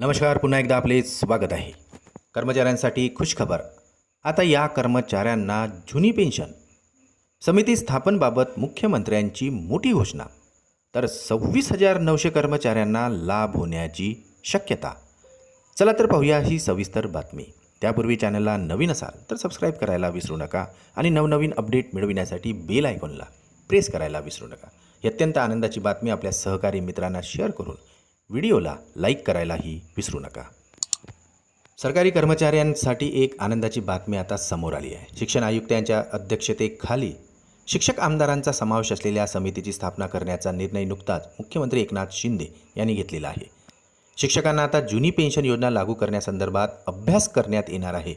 नमस्कार पुन्हा एकदा आपले स्वागत आहे. कर्मचाऱ्यांसाठी खुशखबर आता या कर्मचाऱ्यांना जुनी पेन्शन. समिती स्थापनबाबत मुख्यमंत्र्यांची मोठी घोषणा. तर सव्वीस हजार नऊशे कर्मचाऱ्यांना लाभ होण्याची शक्यता. चला तर पाहूया ही सविस्तर बातमी. त्यापूर्वी चॅनलला नवीन असाल तर सबस्क्राईब करायला विसरू नका आणि नवनवीन अपडेट मिळविण्यासाठी बेल आयकॉनला प्रेस करायला विसरू नका. ही अत्यंत आनंदाची बातमी आपल्या सहकारी मित्रांना शेअर करून व्हिडिओला लाईक करायलाही विसरू नका. सरकारी कर्मचाऱ्यांसाठी एक आनंदाची बातमी आता समोर आली आहे. शिक्षण आयुक्त यांच्या अध्यक्षतेखाली शिक्षक आमदारांचा समावेश असलेल्या समितीची स्थापना करण्याचा निर्णय नुकताच मुख्यमंत्री एकनाथ शिंदे यांनी घेतलेला आहे. शिक्षकांना आता जुनी पेन्शन योजना लागू करण्यासंदर्भात अभ्यास करण्यात येणार आहे.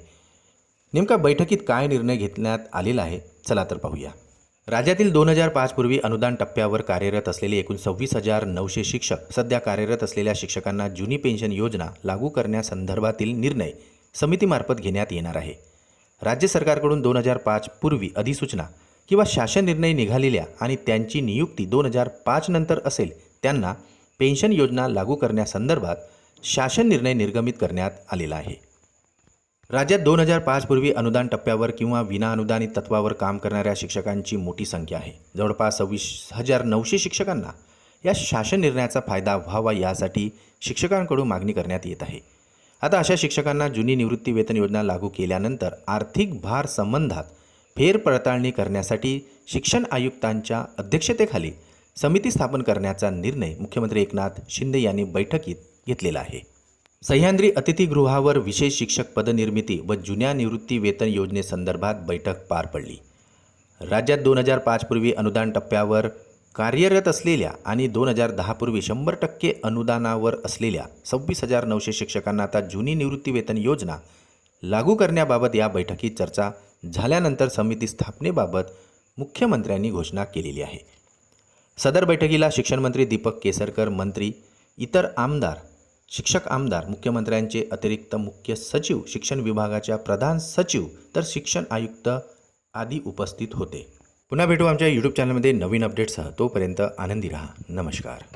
नेमका बैठकीत काय निर्णय घेतण्यात आलेला आहे चला तर पाहूया. राज्यातील दोन हजार पाच पूर्वी अनुदान टप्प्यावर कार्यरत असलेले एकूण सव्वीस हजार नऊशे शिक्षक सध्या कार्यरत असलेल्या शिक्षकांना जुनी पेन्शन योजना लागू करण्यासंदर्भातील निर्णय समितीमार्फत घेण्यात येणार आहे. राज्य सरकारकडून दोन हजार पाच पूर्वी अधिसूचना किंवा शासन निर्णय निघालेल्या आणि त्यांची नियुक्ती दोन हजार पाच नंतर असेल त्यांना पेन्शन योजना लागू करण्यासंदर्भात शासन निर्णय निर्गमित करण्यात आलेला आहे. राज्यात दोन हजार पाच पूर्वी अनुदान टप्प्यावर किंवा विनाअनुदानित तत्वावर काम करणाऱ्या शिक्षकांची मोठी संख्या आहे. जवळपास सव्वीस हजार नऊशे शिक्षकांना या शासन निर्णयाचा फायदा व्हावा यासाठी शिक्षकांकडून मागणी करण्यात येत आहे. आता अशा शिक्षकांना जुनी निवृत्ती वेतन योजना लागू केल्यानंतर आर्थिक भार संबंधात फेरपडताळणी करण्यासाठी शिक्षण आयुक्तांच्या अध्यक्षतेखाली समिती स्थापन करण्याचा निर्णय मुख्यमंत्री एकनाथ शिंदे यांनी बैठकीत घेतलेला आहे. सह्याद्री अतिथीगृहावर विशेष शिक्षक पदनिर्मिती व जुन्या निवृत्ती वेतन योजनेसंदर्भात बैठक पार पडली. राज्यात दोन हजार पाच पूर्वी अनुदान टप्प्यावर कार्यरत असलेल्या आणि दोन हजार दहापूर्वी शंभर टक्के अनुदानावर असलेल्या सव्वीस हजार नऊशे शिक्षकांना आता जुनी निवृत्ती वेतन योजना लागू करण्याबाबत या बैठकीत चर्चा झाल्यानंतर समिती स्थापनेबाबत मुख्यमंत्र्यांनी घोषणा केलेली आहे. सदर बैठकीला शिक्षणमंत्री दीपक केसरकर मंत्री इतर आमदार शिक्षक आमदार मुख्यमंत्र्यांचे अतिरिक्त मुख्य सचिव शिक्षण विभागाच्या प्रधान सचिव तर शिक्षण आयुक्त आदी उपस्थित होते. पुन्हा भेटू आमच्या यूट्यूब चॅनलमध्ये नवीन अपडेटसह तोपर्यंत आनंदी रहा. नमस्कार.